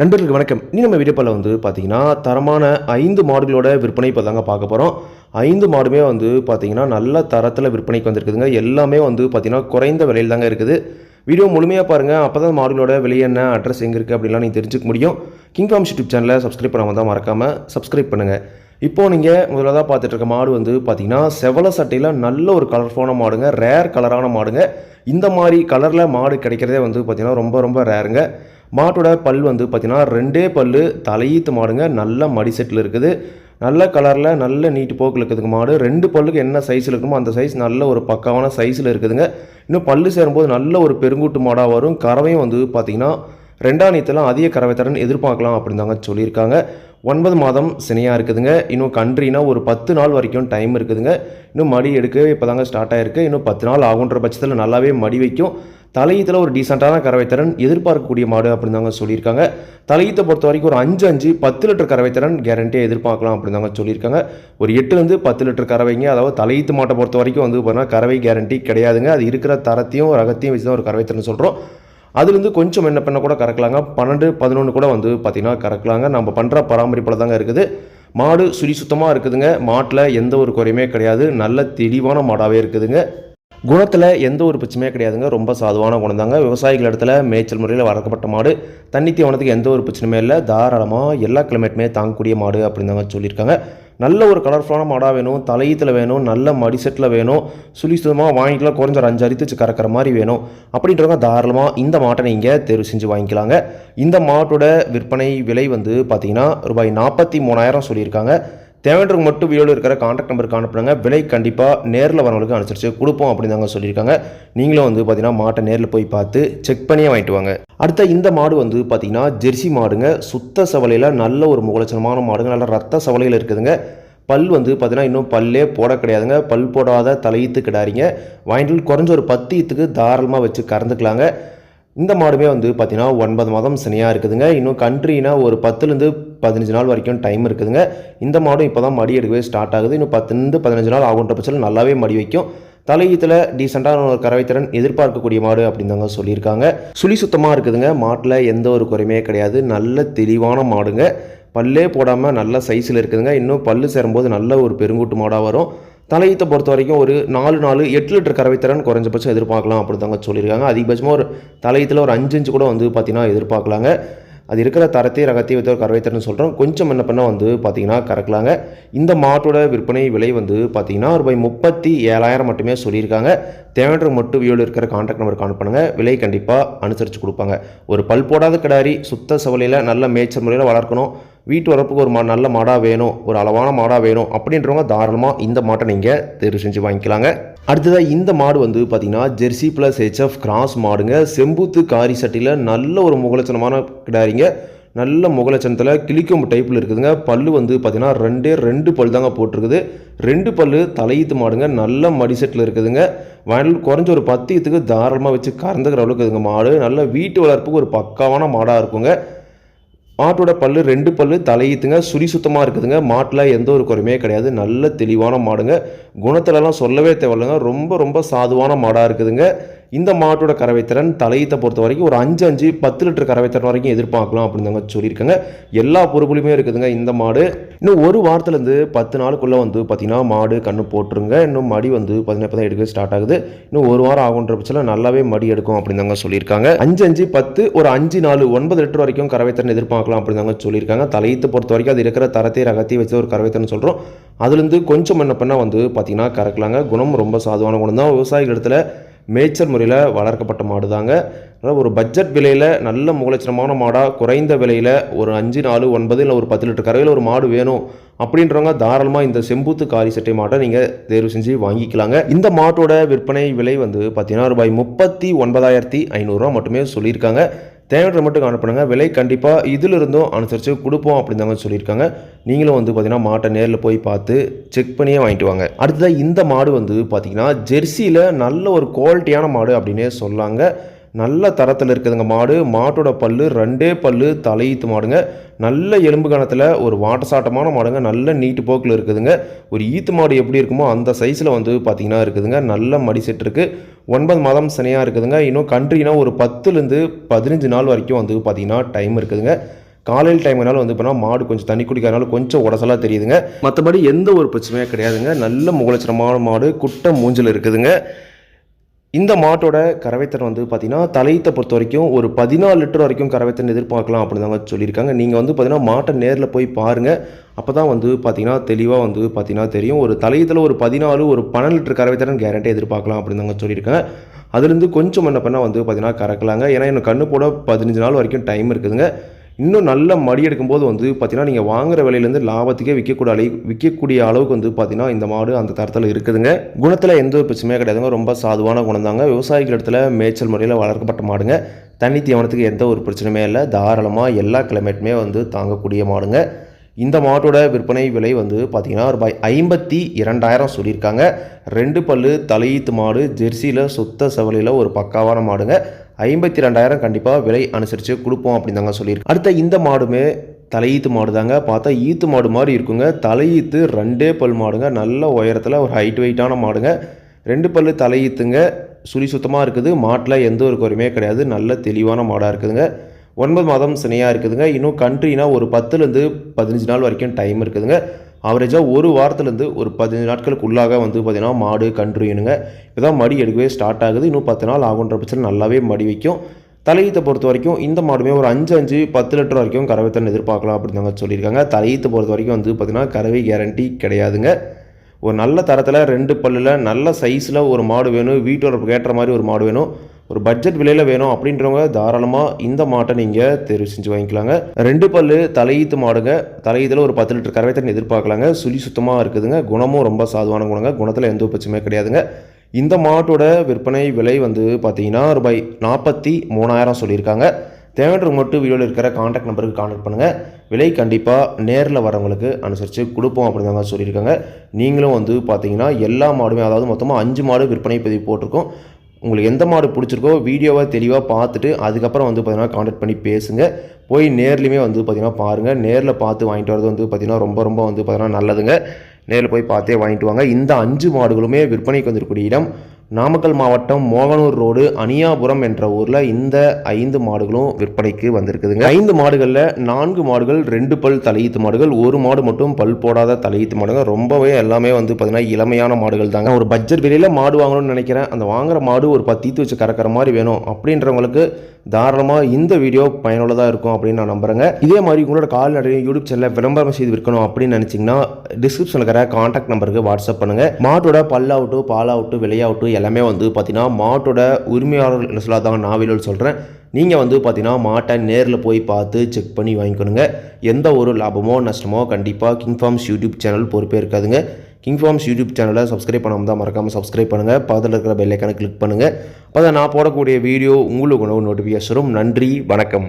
நண்பர்களுக்கு வணக்கம். நீ நம்ம வீடியோவில் வந்து பார்த்தீங்கன்னா தரமான ஐந்து மாடுகளோட விற்பனை இப்போ தாங்க பார்க்க போகிறோம் ஐந்து மாடுமே வந்து பார்த்தீங்கன்னா நல்ல தரத்தில் விற்பனைக்கு வந்திருக்குதுங்க. எல்லாமே வந்து பார்த்தீங்கன்னா குறைந்த விலையில் தாங்க இருக்குது. வீடியோ முழுமையாக பாருங்கள் அப்போ தான் மாடுகளோட விலை என்ன அட்ரஸ் எங்கே இருக்குது அப்படிலாம் நீங்கள் தெரிஞ்சுக்க முடியும். கிங் ஃபார்ம்ஸ் யூடியூப் சேனலை சப்ஸ்கிரைப் பண்ணாமல் தான் மறக்காமல் சப்ஸ்கிரைப் பண்ணுங்கள் இப்போது நீங்கள் முதலாக பார்த்துட்டு இருக்க மாடு வந்து பார்த்தீங்கன்னா செவல சட்டையில் நல்ல ஒரு கலர்ஃபுல்லான மாடுங்க. ரேர் கலரான மாடுங்க. இந்த மாதிரி கலரில் மாடு கிடைக்கிறதே வந்து பார்த்தீங்கன்னா ரொம்ப ரொம்ப ரேருங்க மாட்டோட பல் வந்து பார்த்திங்கன்னா ரெண்டே பல்லு தலையீத்து மாடுங்க. நல்ல மடி செட்டில் இருக்குது. நல்ல கலரில் நல்ல நீட்டு போக்கில் இருக்குதுங்க மாடு. ரெண்டு பல்லுக்கு என்ன சைஸில் இருக்குமோ அந்த சைஸ் நல்ல ஒரு பக்காவான சைஸில் இருக்குதுங்க. இன்னும் பல்லு சேரும்போது நல்ல ஒரு பெருங்கூட்டு மாடாக வரும். கறவையும் வந்து பார்த்திங்கன்னா ரெண்டாணியத்தெல்லாம் அதிக கறவைத்திறன் எதிர்பார்க்கலாம் அப்படின்னு தாங்க சொல்லியிருக்காங்க. ஒன்பது மாதம் சினையாக இருக்குதுங்க. இன்னும் கன்ட்ரினால் ஒரு பத்து நாள் வரைக்கும் டைம் இருக்குதுங்க. இன்னும் மடி எடுக்கவே இப்போ தாங்க ஸ்டார்ட் ஆகிருக்கு இன்னும் பத்து நாள் ஆகுன்ற பட்சத்தில் நல்லாவே மடி வைக்கும். தலையீத்தில் ஒரு டீசெண்டான கறவைத்திறன் எதிர்பார்க்கக்கூடிய மாடு அப்படின்னு தாங்க சொல்லியிருக்காங்க. தலையீத்தை பொறுத்த வரைக்கும் ஒரு அஞ்சு அஞ்சு பத்து லிட்டர் கறவைத்திறன் கேரண்டியாக எதிர்பார்க்கலாம் அப்படின்னு தாங்க சொல்லியிருக்காங்க. ஒரு எட்டுலேருந்து பத்து லிட்டர் கறவைங்க அதாவது தலையீத்து மாட்டை பொறுத்த வரைக்கும் வந்து பார்த்தீங்கன்னா கறவை கேரண்டி கிடையாதுங்க. அது இருக்கிற தரத்தையும் ரகத்தையும் வச்சு தான் ஒரு கறவைத்திறன் சொல்கிறோம் அதுலேருந்து கொஞ்சம் என்ன பண்ண கூட கறக்கலாங்க. பன்னெண்டு பதினொன்று கூட வந்து பார்த்திங்கன்னா கறக்கலாங்க. நம்ம பண்ணுற பராமரிப்பில் தாங்க இருக்குது. மாடு சுரி சுத்தமாக இருக்குதுங்க. மாட்டில் எந்த ஒரு குறையுமே கிடையாது. நல்ல தெளிவான மாடாகவே இருக்குதுங்க. குணத்தில் எந்த ஒரு பிரச்சனையும் கிடையாதுங்க. ரொம்ப சாதுவான குணம் தாங்க விவசாயிகள் இடத்துல மேய்ச்சல் முறையில் வளர்க்கப்பட்ட மாடு. தண்ணி தீவனத்துக்கு எந்த ஒரு பிரச்சனையுமே இல்லை. தாராளமாக எல்லா கிளைமேட்டுமே தாங்கக்கூடிய மாடு அப்படின்னு தாங்க சொல்லியிருக்காங்க. நல்ல ஒரு கலர்ஃபுல்லான மாடாக வேணும் தலையீத்தில் வேணும் நல்ல மடி செட்டில் வேணும் சுழி சுத்தமாக வாங்கிக்கலாம் குறைஞ்ச ஒரு அஞ்சு அரித்து கறக்கிற மாதிரி வேணும். அப்படின்றவங்க தாராளமாக இந்த மாட்டை நீங்கள் தேர்வு செஞ்சு வாங்கிக்கலாங்க. இந்த மாட்டோட விற்பனை விலை வந்து பார்த்தீங்கன்னா ரூபாய் நாற்பத்தி மூணாயிரம் சொல்லியிருக்காங்க. தேவைன்றவங்க மட்டும் வீடியோவில் இருக்கிற காண்டாக்ட் நம்பருக்கு அனுப்புனாங்க விலை கண்டிப்பாக நேரில் வரவங்களுக்கு அனுசரித்து கொடுப்போம் அப்படின்னு தாங்க சொல்லியிருக்காங்க. நீங்களும் வந்து பார்த்தீங்கன்னா மாட்டை நேரில் போய் பார்த்து செக் பண்ணியே வாங்கிட்டு வாங்க. அடுத்த இந்த மாடு வந்து பார்த்தீங்கன்னா ஜெர்சி மாடுங்க. சுத்த சவலையில் நல்ல ஒரு முகலட்சணமான மாடுங்க. நல்ல ரத்த சவலையில் இருக்குதுங்க. பல் வந்து பார்த்தீங்கன்னா இன்னும் பல்லே போட கிடையாதுங்க. பல் போடாத தலையீத்து கிடாரிங்க வாங்கிட்டு குறைஞ்ச ஒரு பத்து ஈத்துக்கு தாராளமாக வச்சு கறந்துக்கலாங்க. இந்த மாடுமே வந்து பார்த்திங்கன்னா ஒன்பது மாதம் சனியாக இருக்குதுங்க. இன்னும் கண்ட்ரினா ஒரு பத்துலேருந்து பதினஞ்சு நாள் வரைக்கும் டைம் இருக்குதுங்க. இந்த மாடும் இப்போ தான் மடி எடுக்கவே ஸ்டார்ட் ஆகுது. இன்னும் பத்துலேருந்து பதினஞ்சு நாள் ஆகுன்ற பட்சத்தில் நல்லாவே மடி வைக்கும். தலையீத்தில் டீசெண்டான ஒரு கறவைத்திறன் எதிர்பார்க்கக்கூடிய மாடு அப்படின்னு தாங்க சொல்லியிருக்காங்க. சுழி சுத்தமாக இருக்குதுங்க. மாட்டில் எந்த ஒரு குறையுமே கிடையாது. நல்ல தெளிவான மாடுங்க. பல்லே போடாமல் நல்ல சைஸில் இருக்குதுங்க. இன்னும் பல்லு சேரும்போது நல்ல ஒரு பெருங்கூட்டு மாடாக வரும். தலையீத்தை பொறுத்த வரைக்கும் ஒரு நாலு நாலு எட்டு லிட்டர் கறவைத்திறன் குறைஞ்சபட்சம் எதிர்பார்க்கலாம் அப்படி தாங்க சொல்லியிருக்காங்க. அதிகபட்சமாக ஒரு தலையீத்தில் ஒரு அஞ்சு இன்ச்சு கூட வந்து பார்த்திங்கன்னா எதிர்பார்க்கலாங்க. அது இருக்கிற தரத்தை ரகத்தை வைத்த ஒரு கறவைத்திறன் சொல்கிறோம் கொஞ்சம் என்ன பண்ணால் வந்து பார்த்தீங்கன்னா கறக்கலாங்க. இந்த மாட்டோட விற்பனை விலை வந்து பார்த்தீங்கன்னா ரூபாய் முப்பத்தி ஏழாயிரம் மட்டுமே சொல்லியிருக்காங்க. தேவையான மட்டும் வியூவில் இருக்கிற கான்டாக்ட் நம்பர் கால் பண்ணுங்கள் விலை கண்டிப்பாக அனுசரித்து கொடுப்பாங்க. ஒரு பல் போடாத கிடாரி சுத்த சவலையில் நல்ல மேய்ச்சல் முறையில் வளர்க்கணும். வீட்டு வரப்புக்கு ஒரு மா நல்ல மாடாக வேணும் ஒரு அளவான மாடாக வேணும் அப்படின்றவங்க தாராளமாக இந்த மாட்டை நீங்கள் தேர்வு செஞ்சு வாங்கிக்கலாங்க. அடுத்ததாக இந்த மாடு வந்து பார்த்திங்கன்னா ஜெர்சி ப்ளஸ் ஹெச்எஃப் கிராஸ் மாடுங்க. செம்பூத்து காரி சட்டியில் நல்ல ஒரு முகலட்சணமான கிடாரிங்க. நல்ல முகலட்சணத்தில் கிளிக்கும் டைப்பில் இருக்குதுங்க. பல்லு வந்து பார்த்திங்கன்னா ரெண்டே ரெண்டு பல் தாங்க போட்டிருக்குது. ரெண்டு பல்லு தலையீத்து மாடுங்க. நல்ல மடிசெட்டில் இருக்குதுங்க. வயல் குறைஞ்ச ஒரு பத்து ஈத்துக்கு தாராளமாக வச்சு கறந்துக்கிற அளவுக்கு இதுங்க மாடு. நல்ல வீட்டு வளர்ப்புக்கு ஒரு பக்காவான மாடாக இருக்குங்க. மாட்டோட பல்லு ரெண்டு பல்லு தலையீத்துங்க சுரி சுத்தமாக இருக்குதுங்க. மாட்டில் எந்த ஒரு குறையுமே கிடையாது. நல்ல தெளிவான மாடுங்க. குணத்துலலாம் சொல்லவே தேவையில்லைங்க. ரொம்ப ரொம்ப சாதுவான மாடாக இருக்குதுங்க. இந்த மாட்டோட கறவைத்திறன் தலையீத்தை பொறுத்த வரைக்கும் ஒரு அஞ்சு அஞ்சு பத்து லிட்டர் கறவைத்திறன் வரைக்கும் எதிர்பார்க்கலாம் அப்படின்னு தாங்க சொல்லியிருக்காங்க. எல்லா பொறுப்புலையுமே இருக்குதுங்க இந்த மாடு. இன்னும் ஒரு வாரத்துலேருந்து பத்து நாளுக்குள்ளே வந்து பார்த்தீங்கன்னா மாடு கண்ணு போட்டுருங்க. இன்னும் மடி வந்து பதினெட்டு தான் எடுக்க ஸ்டார்ட் ஆகுது. இன்னும் ஒரு வாரம் ஆகுன்ற பட்சத்தில் நல்லாவே மடி எடுக்கும் அப்படின்னு தாங்க சொல்லியிருக்காங்க. அஞ்சு அஞ்சு பத்து ஒரு அஞ்சு நாலு ஒன்பது லிட்டர் வரைக்கும் கறவைத்திறன் எதிர்பார்க்கலாம் அப்படின்னு தாங்க சொல்லியிருக்காங்க. தலையீத்தை பொறுத்த வரைக்கும் அது இருக்கிற தரத்தை ரகத்தையும் வச்சு ஒரு கறவைத்திறன் சொல்கிறோம் அதுலேருந்து கொஞ்சம் என்ன பண்ணால் வந்து பார்த்திங்கன்னா கறக்கலாங்க. குணம் ரொம்ப சாதுவான குணம் தான் விவசாயிகள் இடத்துல மேய்ச்சல் முறையில் வளர்க்கப்பட்ட மாடு தாங்க அதனால் ஒரு பட்ஜெட் விலையில் நல்ல முகலட்சணமான மாடாக குறைந்த விலையில் ஒரு அஞ்சு நாலு ஒன்பது இல்லை ஒரு பத்து லிட்டர் கறவையில் ஒரு மாடு வேணும் அப்படின்றவங்க தாராளமாக இந்த செம்பூத்து காரி சட்டை மாட்டை நீங்கள் தேர்வு செஞ்சு வாங்கிக்கலாங்க. இந்த மாட்டோட விற்பனை விலை வந்து பார்த்தீங்கன்னா ரூபாய் முப்பத்தி ஒன்பதாயிரத்தி ஐநூறுரூவா மட்டுமே சொல்லியிருக்காங்க. தேவையான மட்டும் அனுப்புனுங்க விலை கண்டிப்பாக இதிலிருந்தும் அனுசரித்து கொடுப்போம் அப்படிந்தாங்க சொல்லியிருக்காங்க. நீங்களும் வந்து பார்த்தீங்கன்னா மாட்டை நேரில் போய் பார்த்து செக் பண்ணியே வாங்கிட்டு வாங்க. அடுத்ததாக இந்த மாடு வந்து பார்த்தீங்கன்னா ஜெர்சியில் நல்ல ஒரு குவாலிட்டியான மாடு அப்படின்னே சொல்லாங்க. நல்ல தரத்தில் இருக்குதுங்க மாடு. மாட்டோட பல்லு ரெண்டே பல்லு தலையீத்து மாடுங்க. நல்ல எலும்பு கணத்தில் ஒரு வாட்டசாட்டமான மாடுங்க. நல்ல நீட்டு போக்கில் இருக்குதுங்க. ஒரு ஈத்து மாடு எப்படி இருக்குமோ அந்த சைஸில் வந்து பார்த்திங்கன்னா இருக்குதுங்க. நல்ல மடி செட் இருக்குது ஒன்பது மாதம் சனியாக இருக்குதுங்க. இன்னும் கண்ட்ரினா ஒரு பத்துலேருந்து பதினஞ்சு நாள் வரைக்கும் வந்து பார்த்திங்கன்னா டைம் இருக்குதுங்க. காலையில் டைம்னால வந்து பார்த்தீங்கன்னா மாடு கொஞ்சம் தண்ணி குடிக்கிறதுனால கொஞ்சம் உடசலாக தெரியுதுங்க. மற்றபடி எந்த ஒரு பிரச்சனையும் கிடையாதுங்க. நல்ல முகலட்சணமான மாடு குட்டை மூஞ்சில் இருக்குதுங்க. இந்த மாட்டோட கறவைத்தன் வந்து பார்த்தீங்கன்னா தலையத்தை பொறுத்த வரைக்கும் ஒரு பதினாலு லிட்டர் வரைக்கும் கறவைத்தன் எதிர்பார்க்கலாம் அப்படின்னு தாங்க சொல்லியிருக்காங்க. நீங்கள் வந்து பார்த்தீங்கன்னா மாட்டை நேரில் போய் பாருங்கள் அப்போ தான் வந்து பார்த்தீங்கன்னா தெளிவாக வந்து பார்த்தீங்கன்னா தெரியும். ஒரு தலையத்தில் ஒரு பதினாலு ஒரு பன்னெண்டு லிட்டர் கறவைத்தன் கேரண்டி எதிர்பார்க்கலாம் அப்படின்னு தாங்க சொல்லியிருக்காங்க அதுலேருந்து கொஞ்சம் என்ன பண்ணால் வந்து பார்த்தீங்கன்னா கறக்கலாங்க. ஏன்னா எனக்கு கண்ணு போட பதினஞ்சு நாள் வரைக்கும் டைம் இருக்குதுங்க. இன்னும் நல்ல மடி எடுக்கும்போது வந்து பார்த்திங்கன்னா நீங்கள் வாங்குற விலையிலேருந்து லாபத்துக்கே விற்கக்கூடிய அளவு விற்கக்கூடிய அளவுக்கு வந்து பார்த்திங்கன்னா இந்த மாடு அந்த தரத்தில் இருக்குதுங்க. குணத்தில் எந்த ஒரு பிரச்சனையும் கிடையாதுங்க. ரொம்ப சாதுவான குணம் தாங்க விவசாயிகள் இடத்துல மேய்ச்சல் முறையில் வளர்க்கப்பட்ட மாடுங்க. தண்ணி தீவனத்துக்கு எந்த ஒரு பிரச்சனையுமே இல்லை. தாராளமாக எல்லா கிளைமேட்டுமே வந்து தாங்கக்கூடிய மாடுங்க. இந்த மாட்டோட விற்பனை விலை வந்து பார்த்தீங்கன்னா ரூபாய் ஐம்பத்தி இரண்டாயிரம் சொல்லியிருக்காங்க. ரெண்டு பல்லு தலையீத்து மாடு ஜெர்சியில் சுத்த செவலையில் ஒரு பக்காவான மாடுங்க. ஐம்பத்தி ரெண்டாயிரம் கண்டிப்பாக விலை அனுசரித்து கொடுப்போம் அப்படின்னு தாங்க சொல்லியிருக்கு அடுத்த இந்த மாடுமே தலையீத்து மாடு தாங்க. பார்த்தா ஈத்து மாடு மாதிரி இருக்குங்க. தலையீத்து ரெண்டே பல் மாடுங்க. நல்ல உயரத்தில் ஒரு ஹைட் வெயிட்டான மாடுங்க. ரெண்டு பல்லு தலையீத்துங்க. சுழி சுத்தமாக இருக்குது. மாட்டில் எந்த ஒரு குறையுமே கிடையாது. நல்ல தெளிவான மாடாக இருக்குதுங்க. ஒன்பது மாதம் சினையாக இருக்குதுங்க. இன்னும் கண்ட்ரினா ஒரு பத்துலேருந்து பதினஞ்சு நாள் வரைக்கும் டைம் இருக்குதுங்க. ஆவரேஜாக ஒரு வாரத்துலேருந்து ஒரு பதினஞ்சு நாட்களுக்கு உள்ளாக வந்து பார்த்திங்கன்னா மாடு கன்றுயணுங்க இப்போ தான் மடி எடுக்கவே ஸ்டார்ட் ஆகுது. இன்னும் பத்து நாள் ஆகுன்ற பட்சத்தில் நல்லாவே மடி வைக்கும். தலையீத்தை பொறுத்த வரைக்கும் இந்த மாடுமே ஒரு அஞ்சு அஞ்சு பத்து லிட்டர் வரைக்கும் கறவை எதிர்பார்க்கலாம் அப்படின்னு தாங்க சொல்லியிருக்காங்க. தலையீத்தை பொறுத்த வரைக்கும் வந்து பார்த்திங்கன்னா கறவை கேரண்டி கிடையாதுங்க. ஒரு நல்ல தரத்தில் ரெண்டு பல்லில் நல்ல சைஸில் ஒரு மாடு வேணும். வீட்டோட ஏற்ற மாதிரி ஒரு மாடு வேணும். ஒரு பட்ஜெட் விலையில் வேணும் அப்படின்றவங்க தாராளமாக இந்த மாட்டை நீங்கள் தேர்வு செஞ்சு வாங்கிக்கலாங்க. ரெண்டு பல்லு தலையீத்து மாடுங்க. தலையீத்தில் ஒரு பத்து லிட்டர் கறவை தண்ணி எதிர்பார்க்கலாங்க. சுழி சுத்தமாக இருக்குதுங்க. குணமும் ரொம்ப சாதுவான குணங்க. குணத்தில் எந்த பிரச்சனையுமே கிடையாதுங்க. இந்த மாட்டோட விற்பனை விலை வந்து பார்த்தீங்கன்னா ரூபாய் நாற்பத்தி மூணாயிரம் சொல்லியிருக்காங்க. தேவைன்றவங்க மட்டும் வீடியோவில் இருக்கிற காண்டாக்ட் நம்பருக்கு காண்டாக்ட் பண்ணுங்கள் விலை கண்டிப்பாக நேரில் வரவங்களுக்கு அனுசரித்து கொடுப்போம் அப்படின்னு தாங்க சொல்லியிருக்காங்க. நீங்களும் வந்து பார்த்தீங்கன்னா எல்லா மாடுமே அதாவது மொத்தமாக அஞ்சு மாடு விற்பனை பதிவு போட்டிருக்கோம். உங்களுக்கு எந்த மாடு பிடிச்சிருக்கோ வீடியோவை தெளிவாக பார்த்துட்டு அதுக்கப்புறம் வந்து பார்த்தீங்கன்னா காண்டாக்ட் பண்ணி பேசுங்க. போய் நேர்லையுமே வந்து பார்த்திங்கன்னா பாருங்கள் நேரில் பார்த்து வாங்கிட்டு வரது வந்து பார்த்தீங்கன்னா ரொம்ப ரொம்ப வந்து பார்த்திங்கன்னா நல்லதுங்க. நேரில் போய் பார்த்தே வாங்கிட்டு வாங்க. இந்த அஞ்சு மாடுகளுமே விற்பனைக்கு வந்திருக்கக்கூடிய இடம் நாமக்கல் மாவட்டம் மோகனூர் ரோடு அனியாபுரம் என்ற ஊரில் இந்த ஐந்து மாடுகளும் விற்பனைக்கு வந்திருக்குதுங்க. ஐந்து மாடுகளில் நான்கு மாடுகள் ரெண்டு பல் தலையீத்து மாடுகள் ஒரு மாடு மட்டும் பல் போடாத தலையீத்து மாடுகள் ரொம்பவே எல்லாமே வந்து பார்த்தீங்கன்னா இளமையான மாடுகள் தாங்க. ஒரு பட்ஜெட் விலையில் மாடு வாங்கணும்னு நினைக்கிறேன். அந்த வாங்குற மாடு ஒரு பத்தீத்து வச்சு கறக்கிற மாதிரி வேணும். அப்படின்றவங்களுக்கு தாராளமாக இந்த வீடியோ பயனுள்ளதாக இருக்கும் அப்படின்னு நான் நம்புறேங்க. இதே மாதிரி உங்களோட கால்நடை யூடியூப் சேனலில் விளம்பரம் செய்து விற்கணும் அப்படின்னு நினச்சிங்கன்னா டிஸ்கிரிப்ஷனில் இருக்கிற காண்டாக்ட் நம்பருக்கு வாட்ஸ்அப் பண்ணுங்கள் மாட்டோட பல்லாகட்டும் பாலாகட்டும் விலையாகட்டும் எல்லாமே வந்து பார்த்தீங்கன்னா மாட்டோட உரிமையாளர்கள் என்ன சொல்லாதாங்க நான் சொல்கிறேன் நீங்கள் வந்து பார்த்தீங்கன்னா மாட்டை நேரில் போய் பார்த்து செக் பண்ணி வாங்கிக்கணுங்க. எந்த ஒரு லாபமோ நஷ்டமோ கண்டிப்பாக கிங்ஃபார்ம்ஸ் யூடியூப் சேனல் பொறுப்பே இருக்காதுங்க. கிங்ஃபார்ம்ஸ் யூடியூப் சேனலை சப்ஸ்கிரைப் பண்ணாமல் தான் மறக்காமல் சப்ஸ்கிரைப் பண்ணுங்கள் பக்கத்தில் இருக்கிற பெல்லைக்கான கிளிக் பண்ணுங்கள் அப்போ நான் போடக்கூடிய வீடியோ உங்களுக்கு உணவு நோட்டிஃபிகேஷனும் நன்றி வணக்கம்.